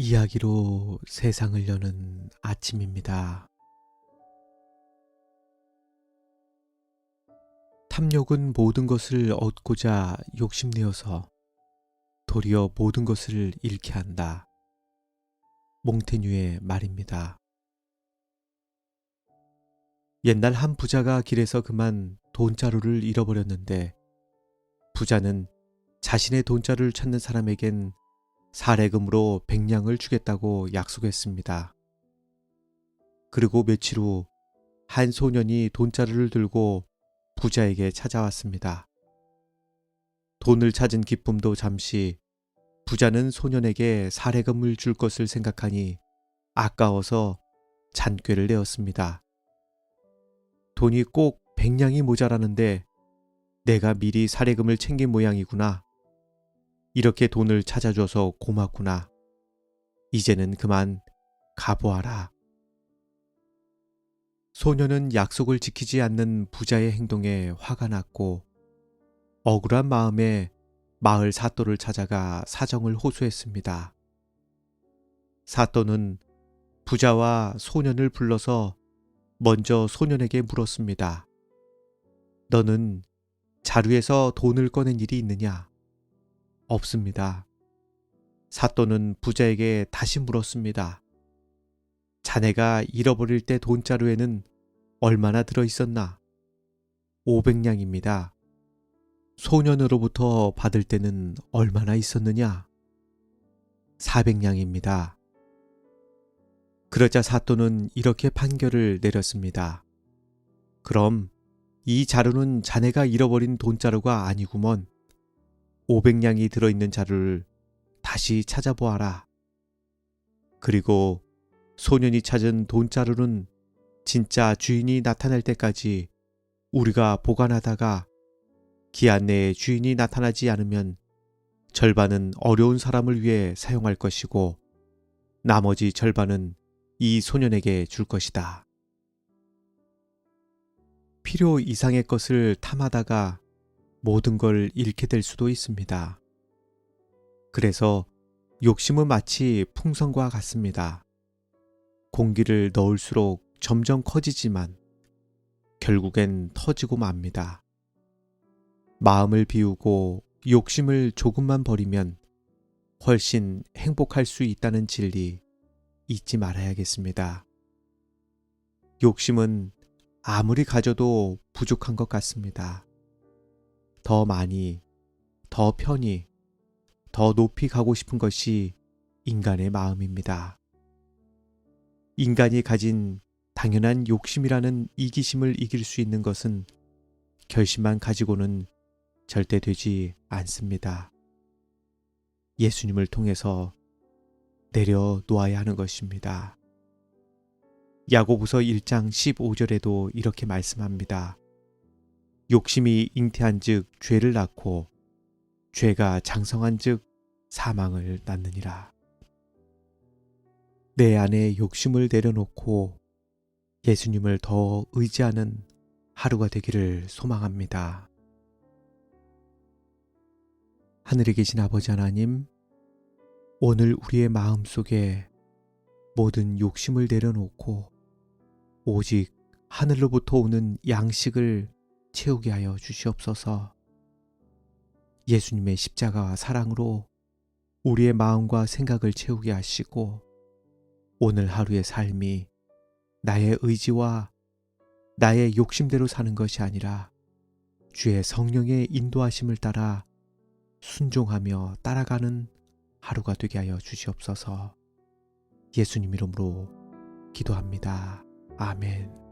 이야기로 세상을 여는 아침입니다. 탐욕은 모든 것을 얻고자 욕심내어서 도리어 모든 것을 잃게 한다. 몽테뉴의 말입니다. 옛날 한 부자가 길에서 그만 돈자루를 잃어버렸는데 부자는 자신의 돈자루를 찾는 사람에겐 사례금으로 백냥을 주겠다고 약속했습니다. 그리고 며칠 후 한 소년이 돈자루를 들고 부자에게 찾아왔습니다. 돈을 찾은 기쁨도 잠시 부자는 소년에게 사례금을 줄 것을 생각하니 아까워서 잔꾀를 내었습니다. 돈이 꼭 백냥이 모자라는데 내가 미리 사례금을 챙긴 모양이구나. 이렇게 돈을 찾아줘서 고맙구나. 이제는 그만 가보아라. 소녀는 약속을 지키지 않는 부자의 행동에 화가 났고 억울한 마음에 마을 사또를 찾아가 사정을 호소했습니다. 사또는 부자와 소년을 불러서 먼저 소년에게 물었습니다. 너는 자루에서 돈을 꺼낸 일이 있느냐? 없습니다. 사또는 부자에게 다시 물었습니다. 자네가 잃어버릴 때 돈자루에는 얼마나 들어 있었나? 500냥입니다. 소년으로부터 받을 때는 얼마나 있었느냐? 400냥입니다. 그러자 사또는 이렇게 판결을 내렸습니다. 그럼 이 자루는 자네가 잃어버린 돈자루가 아니구먼. 500냥이 들어있는 자루를 다시 찾아보아라. 그리고 소년이 찾은 돈자루는 진짜 주인이 나타날 때까지 우리가 보관하다가 기한 내에 주인이 나타나지 않으면 절반은 어려운 사람을 위해 사용할 것이고 나머지 절반은 이 소년에게 줄 것이다. 필요 이상의 것을 탐하다가 모든 걸 잃게 될 수도 있습니다. 그래서 욕심은 마치 풍선과 같습니다. 공기를 넣을수록 점점 커지지만 결국엔 터지고 맙니다. 마음을 비우고 욕심을 조금만 버리면 훨씬 행복할 수 있다는 진리 잊지 말아야겠습니다. 욕심은 아무리 가져도 부족한 것 같습니다. 더 많이, 더 편히, 더 높이 가고 싶은 것이 인간의 마음입니다. 인간이 가진 당연한 욕심이라는 이기심을 이길 수 있는 것은 결심만 가지고는 절대 되지 않습니다. 예수님을 통해서 내려놓아야 하는 것입니다. 야고보서 1장 15절에도 이렇게 말씀합니다. 욕심이 잉태한 즉 죄를 낳고 죄가 장성한 즉 사망을 낳느니라. 내 안에 욕심을 내려놓고 예수님을 더 의지하는 하루가 되기를 소망합니다. 하늘에 계신 아버지 하나님, 오늘 우리의 마음 속에 모든 욕심을 내려놓고 오직 하늘로부터 오는 양식을 채우게 하여 주시옵소서. 예수님의 십자가와 사랑으로 우리의 마음과 생각을 채우게 하시고 오늘 하루의 삶이 나의 의지와 나의 욕심대로 사는 것이 아니라 주의 성령의 인도하심을 따라 순종하며 따라가는 하루가 되게 하여 주시옵소서 예수님 이름으로 기도합니다. 아멘.